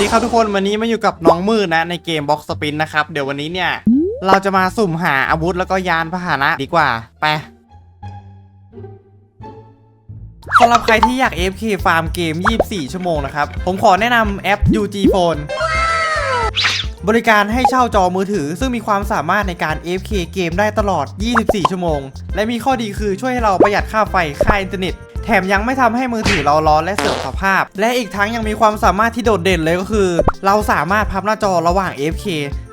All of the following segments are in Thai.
สดีครับทุกคนวันนี้มาอยู่กับน้องมืดนะในเกมบ็อกสปินนะครับ เดี๋ยววันนี้เนี่ย เราจะมาสุ่มหาอาวุธแล้วก็ยานพาหนะดีกว่า ไปสำหรับใครที่อยาก FK ฟาร์มเกม 24 ชั่วโมงนะครับ ผมขอแนะนำแอป UG Phone บริการให้เช่าจอมือถือ ซึ่งมีความสามารถในการ FK เกมได้ตลอด 24 ชั่วโมง และมีข้อดีคือช่วยให้เราประหยัดค่าไฟค่าอินเทอร์เน็ต แถมยังไม่ทำให้มือถือเราร้อนและเสื่อมสภาพ และอีกทั้งยังมีความสามารถที่โดดเด่นเลยก็คือ เราสามารถพับหน้าจอระหว่าง F K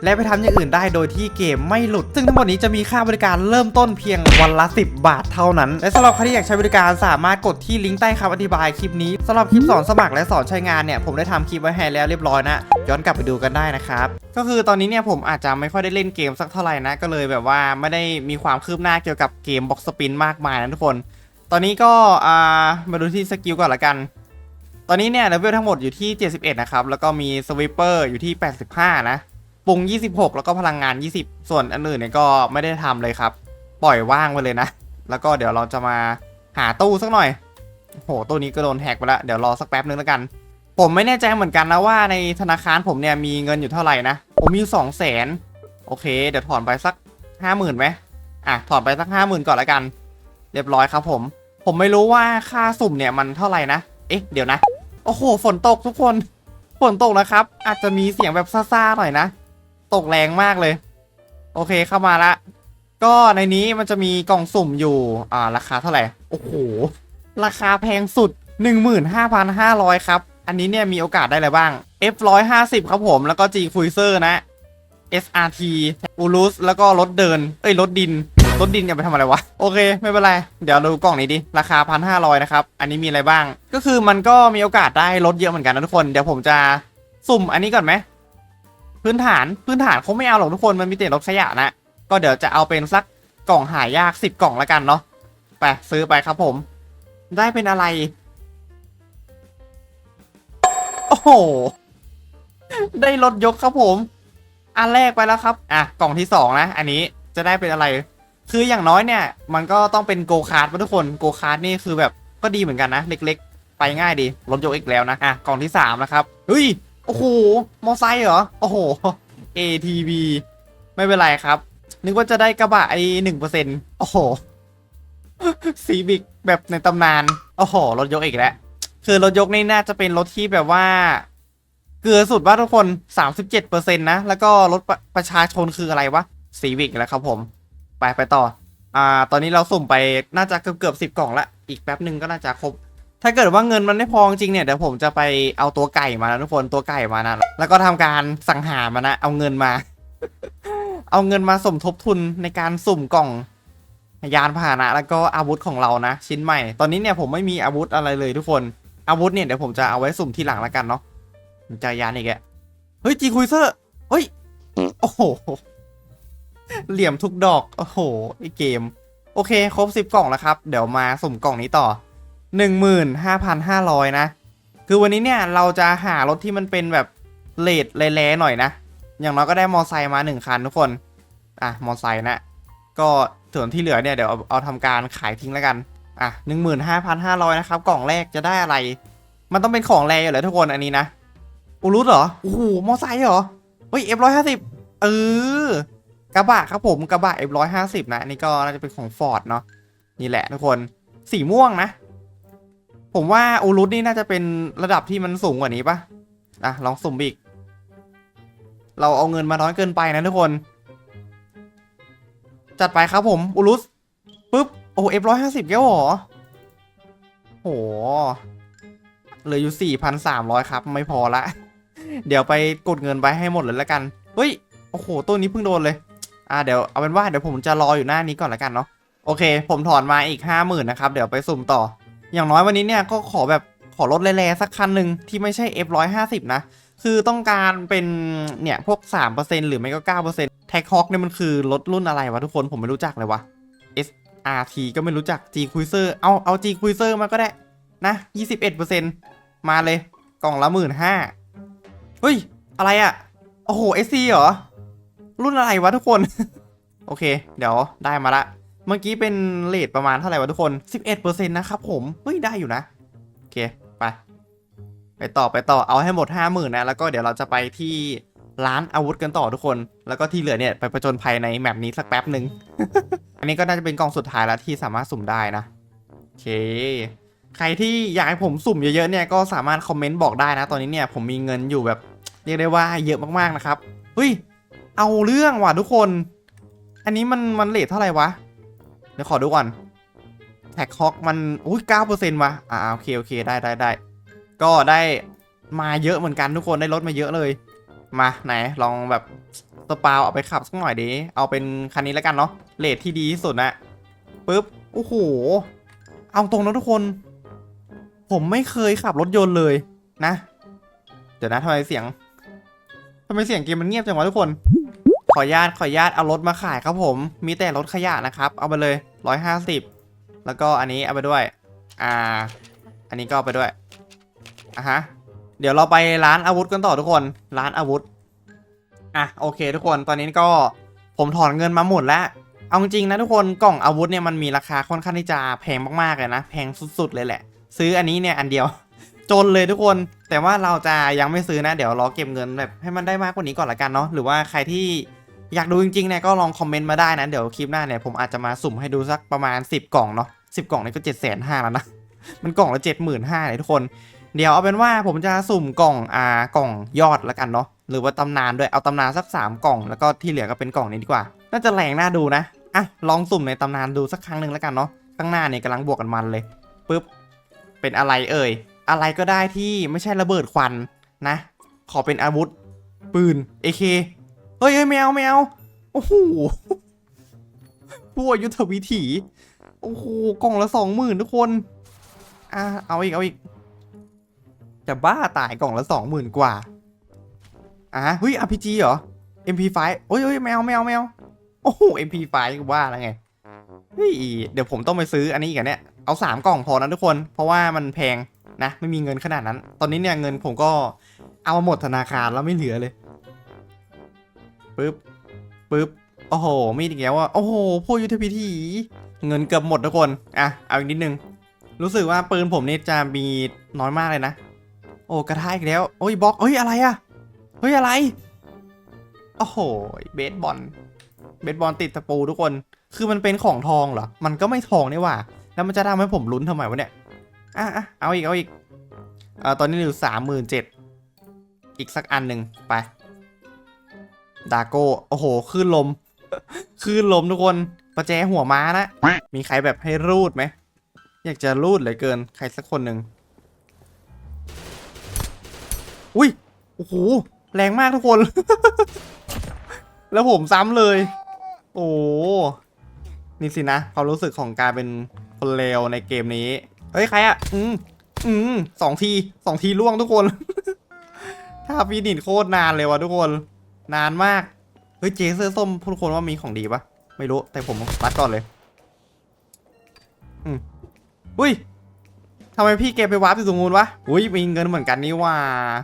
และไปทำอย่างอื่นได้โดยที่เกมไม่หลุด ซึ่งทั้งหมดนี้จะมีค่าบริการเริ่มต้นเพียงวันละ 10 บาทเท่านั้น และสำหรับใครที่อยากใช้บริการสามารถกดที่ลิงก์ใต้คำอธิบายคลิปนี้สำหรับคลิปสอนสมัครและสอนใช้งานเนี่ยผมได้ทำคลิปไว้ให้แล้วเรียบร้อยนะ ย้อนกลับไปดูกันได้นะครับก็คือตอนนี้เนี่ยผมอาจจะไม่ค่อยได้เล่นเกมสักเท่าไหร่นะก็เลยแบบว่าไม่ได้มีความคืบหน้าเกี่ยวกับเกมบ็อกสปินมากมายนะทุกคน ตอนนี้ก็อ่ามาดูที่สกิลก่อนละกัน ตอนนี้เนี่ยเลเวลทั้งหมดอยู่ที่ 71 นะครับ แล้วก็มีสวิปเปอร์อยู่ที่ 85 นะปรุง 26 แล้วก็พลังงาน 20 ส่วนอันอื่นเนี่ยก็ไม่ได้ทำเลยครับ ปล่อยว่างไปเลยนะ แล้วก็เดี๋ยวเราจะมาหาตู้สักหน่อยโหตู้นี้ก็โดนแฮกไปแล้วเดี๋ยวรอสักแป๊บนึงแล้วกัน ผมไม่แน่ใจเหมือนกันนะว่าในธนาคารผมเนี่ยมีเงินอยู่เท่าไหร่นะ ผมมีอยู่สองแสนโอเค เดี๋ยวถอนไปสักห้าหมื่นไหมอะถอนไปสักห้าหมื่นก่อนแล้วกัน เรียบร้อยครับผม ผมไม่รู้ว่าค่าสุ่มเนี่ยมันเท่าไหร่นะ เอ๊ะ เดี๋ยวนะ โอ้โห ฝนตกทุกคน ฝนตกนะครับ อาจจะมีเสียงแบบซ่าๆหน่อยนะ ตกแรงมากเลย โอเคเข้ามาละ ก็ในนี้มันจะมีกล่องสุ่มอยู่ อ่า ราคาเท่าไหร่ โอ้โห ราคาแพงสุด 15,500 ครับ อันนี้เนี่ยมีโอกาสได้อะไรบ้าง F150 ครับผม แล้วก็ G Cruiser นะ SRT u l u s แล้วก็รถเดิน เอ้ย รถดิน รถดินจะไปทำอะไรวะ โอเค ไม่เป็นไร เดี๋ยวเราดูกล่องนี้ดิ ราคา1,500นะครับ อันนี้มีอะไรบ้าง ก็คือมันก็มีโอกาสได้รถเยอะเหมือนกันนะทุกคน เดี๋ยวผมจะสุ่มอันนี้ก่อนไหม พื้นฐาน พื้นฐานเขาไม่เอาหรอกทุกคน มันมีแต่รถขยะนะ ก็เดี๋ยวจะเอาเป็นสักกล่องหายาก10กล่องแล้วกันเนาะ ไปซื้อไปครับผม ได้เป็นอะไร โอ้โห ได้รถยกครับผม อันแรกไปแล้วครับ อะ กล่องที่สองนะ อันนี้จะได้เป็นอะไร คืออย่างน้อยเนี่ย มันก็ต้องเป็นโกคาร์ดทุกคนโกคาร์ดนี่คือแบบก็ดีเหมือนกันนะ เล็กๆ ไปง่ายดีรถยกอีกแล้วนะอะกล่องที่สามนะครับเฮ้ยโอ้โหมอไซค์เหรอโอ้โห ATV ไม่เป็นไรครับ นึกว่าจะได้กระบะไอ้หนึ่งเปอร์เซ็นต์โอ้โหซีบิกแบบในตำนาน โอ้โห รถยกอีกแล้ว คือรถยกนี่น่าจะเป็นรถที่แบบว่า เกลือสุดว่าทุกคน 37%นะ แล้วก็รถประประชาชนคืออะไรวะซีวิกแล้วครับผม ไปไปต่อ อ่า ตอนนี้เราสุ่มไปน่าจะเกือบเกือบสิบกล่องละอีกแป๊บหนึ่งก็น่าจะครบ ถ้าเกิดว่าเงินมันไม่พอจริงเนี่ยเดี๋ยวผมจะไปเอาตัวไก่มานะทุกคนตัวไก่มานะแล้วก็ทำการสังหารมานะเอาเงินมา เอาเงินมาสมทบทุนในการสุ่มกล่องยานพาหนะ แล้วก็อาวุธของเรานะ ชิ้นใหม่ ตอนนี้เนี่ยผมไม่มีอาวุธอะไรเลยทุกคนอาวุธเนี่ยเดี๋ยวผมจะเอาไว้สุ่มทีหลังแล้วกันเนาะจะยานอีกแกเฮ้ยจีคุยเซอร์เฮ้ยโอ้โห เหลี่ยมทุกดอก โอ้โหไอเกม โอเค ครบสิบกล่องแล้วครับ เดี๋ยวมาสุ่มกล่องนี้ต่อหนึ่งหมื่นห้าพันห้าร้อยนะ คือวันนี้เนี่ย เราจะหารถที่มันเป็นแบบเลดแร่ๆหน่อยนะ อย่างน้อยก็ได้มอไซค์มาหนึ่งคันทุกคน อะ มอไซค์นะ ก็ส่วนที่เหลือเนี่ย เดี๋ยวเอาเอาทำการขายทิ้งแล้วกัน อะหนึ่งหมื่นห้าพันห้าร้อยนะครับ กล่องแรกจะได้อะไร มันต้องเป็นของแรอยู่แล้วทุกคนอันนี้นะอูรุสเหรอ โอ้โห มอไซค์เหรอ เฮ้ย F ร้อยห้าสิบเออ กระบะครับผมกระบะ F ร้อยห้าสิบนะอันนี้ก็น่าจะเป็นของฟอร์ดเนาะนี่แหละทุกคนสีม่วงนะ ผมว่าอูรุสนี่น่าจะเป็นระดับที่มันสูงกว่านี้ปะอะลองสุ่มอีก เราเอาเงินมาน้อยเกินไปนะทุกคน จัดไปครับผมอูรุสปุ๊บโอ้เอฟร้อยห้าสิบแก้วเหรอโหเหลืออยู่4,300ครับ ไม่พอละ เดี๋ยวไปกดเงินไปให้หมดเลยละกัน เฮ้ย โอ้โห ตัวนี้เพิ่งโดนเลย อ่าเดี๋ยวเอาเป็นว่าเดี๋ยวผมจะรออยู่หน้านี้ก่อนละกันเนาะโอเค ผมถอนมาอีก 50,000นะครับเดี๋ยวไปสุ่มต่อ อย่างน้อยวันนี้เนี่ยก็ขอแบบขอรถแร่ๆสักคันหนึ่งที่ไม่ใช่ F150 นะ คือต้องการเป็นเนี่ยพวก 3%หรือไม่ก็ 9%แท็กฮอกเนี่ยมันคือรถรุ่นอะไรวะทุกคนผมไม่รู้จักเลยวะ SRT ก็ไม่รู้จัก G Cruiser เอาเอา G Cruiser มาก็ได้นะ 21%มาเลยกล่องละหมื่นห้าเฮ้ย อะไรอะ่ะ โอ้โห SC เหรอ รุ่นอะไรวะทุกคน โอเค เดี๋ยวได้มาละ เมื่อกี้เป็นเลทประมาณเท่าไหร่วะทุกคน 11%นะครับผม เฮ้ย ได้อยู่นะ โอเค ไป ไปต่อไปต่อเอาให้หมดห้าหมื่นนะ แล้วก็เดี๋ยวเราจะไปที่ร้านอาวุธกันต่อทุกคน แล้วก็ที่เหลือเนี่ยไปประจนภัยในแมปนี้สักแป๊บหนึ่ง อันนี้ก็น่าจะเป็นกล่องสุดท้ายแล้วที่สามารถสุ่มได้นะ โอเค ใครที่อยากให้ผมสุ่มเยอะๆเนี่ยก็สามารถคอมเมนต์บอกได้นะ ตอนนี้เนี่ยผมมีเงินอยู่แบบเรียกได้ว่าเยอะมากๆนะครับ เฮ้ย เอาเรื่องว่ะทุกคน อันนี้มันมันเลทเท่าไหร่วะ เดี๋ยวขอดูก่อนแท็กฮอกมันอุ้ยเก้าเปอร์เซ็นต์วะอ่าโอเคโอเคได้ได้ได้ ก็ได้มาเยอะเหมือนกันทุกคนได้รถมาเยอะเลย มาไหนลองแบบสปาวเอาไปขับสักหน่อยดิ เอาเป็นคันนี้แล้วกันเนาะ เลทที่ดีที่สุดนะปุ๊บ โอ้โห เอาตรงนะทุกคน ผมไม่เคยขับรถยนต์เลยนะ เดี๋ยวนะทำไมเสียงทำไมเสียงเกมมันเงียบจังวะทุกคน ขอญาตขอญาตเอารถมาขายครับผม มีแต่รถขยะนะครับ เอาไปเลยร้อยห้าสิบแล้วก็อันนี้เอาไปด้วย อ่า อันนี้ก็เอาไปด้วยอะฮะ เดี๋ยวเราไปร้านอาวุธกันต่อทุกคน ร้านอาวุธ อะโอเค ทุกคน ตอนนี้ก็ผมถอนเงินมาหมดแล้ว เอาจริงนะทุกคน กล่องอาวุธเนี่ยมันมีราคาค่อนข้างที่จะแพงมากๆเลยนะ แพงสุด ๆ เลยแหละ ซื้ออันนี้เนี่ยอันเดียว จนเลยทุกคน แต่ว่าเราจะยังไม่ซื้อนะ เดี๋ยวรอเก็บเงินแบบให้มันได้มากกว่านี้ก่อนละกันเนาะ หรือว่าใครที่ อยากดูจริงๆเนี่ยก็ลองคอมเมนต์มาได้นะเดี๋ยวคลิปหน้าเนี่ยผมอาจจะมาสุ่มให้ดูสักประมาณ 10 กล่องเนาะสิกล่องนี่ก็เจ็ดแสนห้าแล้วนะ มันกล่องละเจ็ดหมื่นห้าเลยทุกคน เดี๋ยวเอาเป็นว่าผมจะสุ่มกล่องอ่ากล่องยอดละกันเนาะหรือว่าตำนานด้วยเอาตำนานสัก 3 กล่อง แล้วก็ที่เหลือก็เป็นกล่องนี้ดีกว่า น่าจะแรงน่าดูนะอะลองสุ่มในตำนานดูสักครั้งหนึ่งแล้วกันเนาะข้างหน้าเนี่ยกำลังบวกกันมันเลยปึ๊บเป็นอะไรเอ่ยอะไรก็ได้ที่ไม่ใช่ระเบิดควันนะ ขอเป็นอาวุธปืน AK เฮ้ยเฮ้ยแมวแมวโอ้โหผู้ยุทธวิถี โอ้โห กล่องละสองหมื่นทุกคน อะเอาอีก เอาอีก จะบ้าตายกล่องละสองหมื่นกว่า อะเฮ้ย RPG เหรอ MP5 โอ้ยโอ้ยแมวแมวแมวโอ้โห MP5 ก็ว่าแล้วไง เฮ้ย เดี๋ยวผมต้องไปซื้ออันนี้อีกันเนี่ย เอาสามกล่องพอนะทุกคน เพราะว่ามันแพงนะ ไม่มีเงินขนาดนั้น ตอนนี้เนี่ยเงินผมก็เอามาหมดธนาคารแล้วไม่เหลือเลย ปึ๊บปึ๊บโอ้โห มีอีกแล้วอะ โอ้โห พวกยุทธพิธี เงินเกือบหมดทุกคน อะ เอาอีกนิดนึง รู้สึกว่าปืนผมนี่จะมีน้อยมากเลยนะ โอ้กระทะอีกแล้ว โอ้ยบล็อกเฮ้ย อะไรอะเฮ้ย อะไร โอ้โห เบสบอล เบสบอลติดตะปูทุกคน คือมันเป็นของทองเหรอ มันก็ไม่ทองนี่หว่า แล้วมันจะทำให้ผมลุ้นทำไมวะเนี่ย อะอะเอาอีก เอาอีกอ่อตอนนี้อยู่สามหมื่นเจ็ด อีกสักอันหนึ่งไป ดาโก้ โอ้โหคลื่นลมคลื่นลมทุกคนประแจหัวม้านะ มีใครแบบให้รูดไหม อยากจะรูดเลือเกิน ใครสักคนหนึ่งอุ้ย โอ้โห แรงมากทุกคน แล้วผมซ้ำเลย โอ้นี่สินะความรู้สึกของการเป็นคนเลวในเกมนี้ เฮ้ย ใครอะอืมอืมสองทีสองทีล่วงทุกคน ถ้าฟีนิดโคตรนานเลยวะทุกคน นานมาก เฮ้ยเจเสื้อส้มทุกคนว่ามีของดีปะไม่รู้ แต่ผมรัดก่อนเลย อืมอุ้ยทำไมพี่เก็บไปวาร์ปอยู่ตรงนู้นวะ อุ้ยมีเงินเหมือนกันนี่ว่า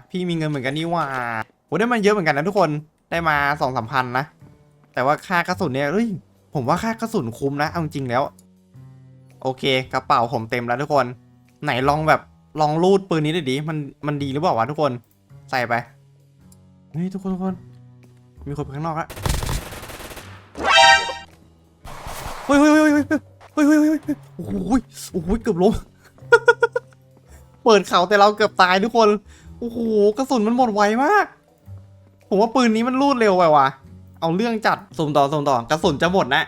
พี่มีเงินเหมือนกันนี่ว่าโอ้ได้มาเยอะเหมือนกันนะทุกคน ได้มาสองสามพันนะ แต่ว่าค่ากระสุนเนี่ยเฮ้ย ผมว่าค่ากระสุนคุ้มนะ เอาจริงแล้ว โอเค กระเป๋าผมเต็มแล้วทุกคน ไหนลองแบบลองรูดปืนนี้หน่อยดิ มันมันดีหรือเปล่าวะทุกคน ใส่ไปเฮ้ยทุกคนทุกคน มีคนไปข้างนอกอะเฮ้ยเฮ้ยเฮ้ยเฮ้ยเฮ้ยเฮ้ยเฮ้ยโอ้ยโอ้ยเกือบล้ม เปิดเขาแต่เราเกือบตายทุกคน โอ้โหกระสุนมันหมดไวมาก ผมว่าปืนนี้มันรูดเร็วไปว่ะ เอาเรื่องจัดสมต่อสมต่อกระสุนจะหมดนะ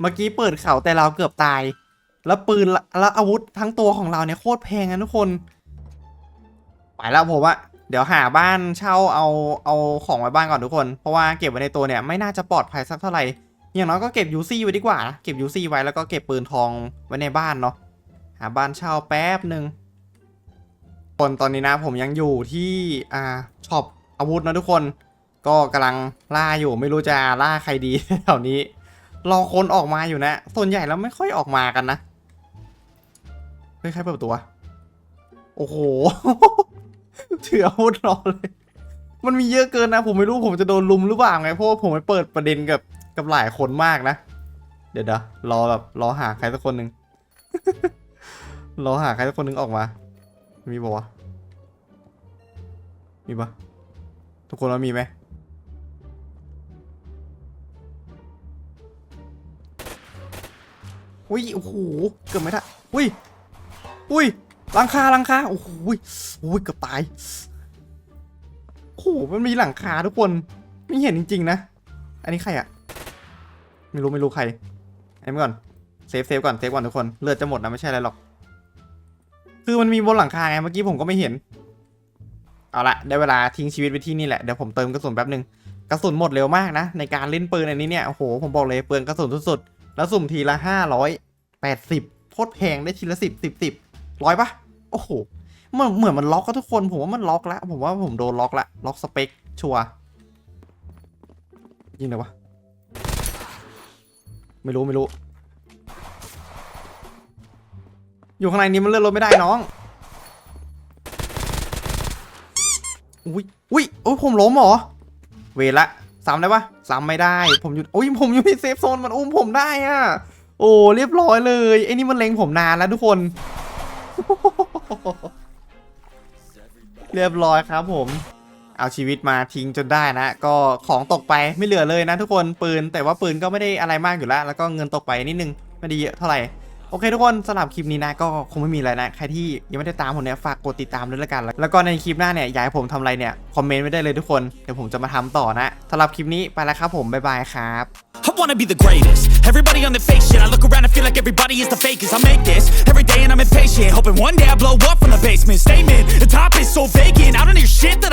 เมื่อกี้เปิดเขาแต่เราเกือบตาย แล้วปืนแล้วอาวุธทั้งตัวของเราเนี่ยโคตรแพงนะทุกคน ไปแล้วผมอะ เดี๋ยวหาบ้านเช่าเอาเอาของไว้บ้านก่อนทุกคน เพราะว่าเก็บไว้ในตัวเนี่ยไม่น่าจะปลอดภัยสักเท่าไหร่ อย่างน้อยก็เก็บยูซี่ไว้ดีกว่านะเก็บยูซี่ไว้แล้วก็เก็บปืนทองไว้ในบ้านเนาะ หาบ้านเช่าแป๊บหนึ่งคนตอนนี้นะผมยังอยู่ที่อ่าช็อปอาวุธนะทุกคน ก็กำลังล่าอยู่ไม่รู้จะล่าใครดีแถวนี้ รอคนออกมาอยู่นะ ส่วนใหญ่แล้วไม่ค่อยออกมากันนะ เฮ้ยใครเปิดประตูวโอ้โห ถืออาวุธรอเลย มันมีเยอะเกินนะ ผมไม่รู้ผมจะโดนลุมหรือเปล่าไง เพราะว่าผมไปเปิดประเด็นกับกับหลายคนมากนะ เดี๋ยวเดี๋ยวรอแบบรอหาใครสักคนหนึ่งรอหาใครสักคนหนึ่งออกมา มีบอกวะมีปะทุกคนว่ามีไหมอุ้ย โอ้โห เกือบไม่ได้ อุ้ย อุ้ย หลังคาหลังคาโอ้โหอุ้ยอุ้ยเกือบตายโอ้โหมันมีหลังคาทุกคนไม่เห็นจริง ๆ นะ อันนี้ใครอะไม่รู้ไม่รู้ใครไอ้เมื่อก่อนเซฟเซฟก่อนเซฟก่อนทุกคนเลือดจะหมดนะไม่ใช่อะไรหรอก คือมันมีบนหลังคาไงเมื่อกี้ผมก็ไม่เห็น เอาละได้เวลาทิ้งชีวิตไว้ที่นี่แหละเดี๋ยวผมเติมกระสุนแป๊บนึงกระสุนหมดเร็วมากนะ ในการเล่นปืนอันนี้เนี่ยโอ้โหผมบอกเลยเปลืองกระสุนสุดๆแล้วสุ่มทีละห้าร้อยแปดสิบโคตรแพงได้ทีละสิบสิบสิบร้อยปะ โอ้โหเหมือนเหมือนมันล็อกก็ทุกคน ผมว่ามันล็อกแล้ว ผมว่าผมโดนล็อกละล็อกสเปคชัวยิงเลยวะ ไม่รู้ไม่รู้ อยู่ข้างในนี้มันเลื่อนรถไม่ได้น้อง อุ้ยอุ้ยโอ้ยผมล้มเหรอ เวละซ้ำได้ปะซ้ำไม่ได้ ผมอยู่อุ้ยผมอยู่ในเซฟโซนมันอุ้มผมได้อะโอ้เรียบร้อยเลยไอ้นี่มันเล็งผมนานแล้วทุกคน เรียบร้อยครับผม เอาชีวิตมาทิ้งจนได้นะ ก็ของตกไปไม่เหลือเลยนะทุกคนปืน แต่ว่าปืนก็ไม่ได้อะไรมากอยู่แล้ว แล้วก็เงินตกไปนิดนึงไม่ได้เยอะเท่าไหร่ โอเคทุกคนสำหรับคลิปนี้นะก็คงไม่มีอะไรนะ ใครที่ยังไม่ได้ตามผมเนี่ยฝากกดติดตามด้วยละกัน แล้วก็ในคลิปหน้าเนี่ยอยากให้ผมทำอะไรเนี่ยคอมเมนต์ไว้ได้เลยทุกคนเดี๋ยวผมจะมาทำต่อนะสำหรับคลิปนี้ไปแล้วครับผมบ๊ายบายครับ I wanna be the greatest. Everybody on the fake shit. I look around and feel like everybody is the fakest. I make this every day and I'm impatient. Hoping one day I blow up from the basement. Statement, the top is so vacant. I don't hear shit that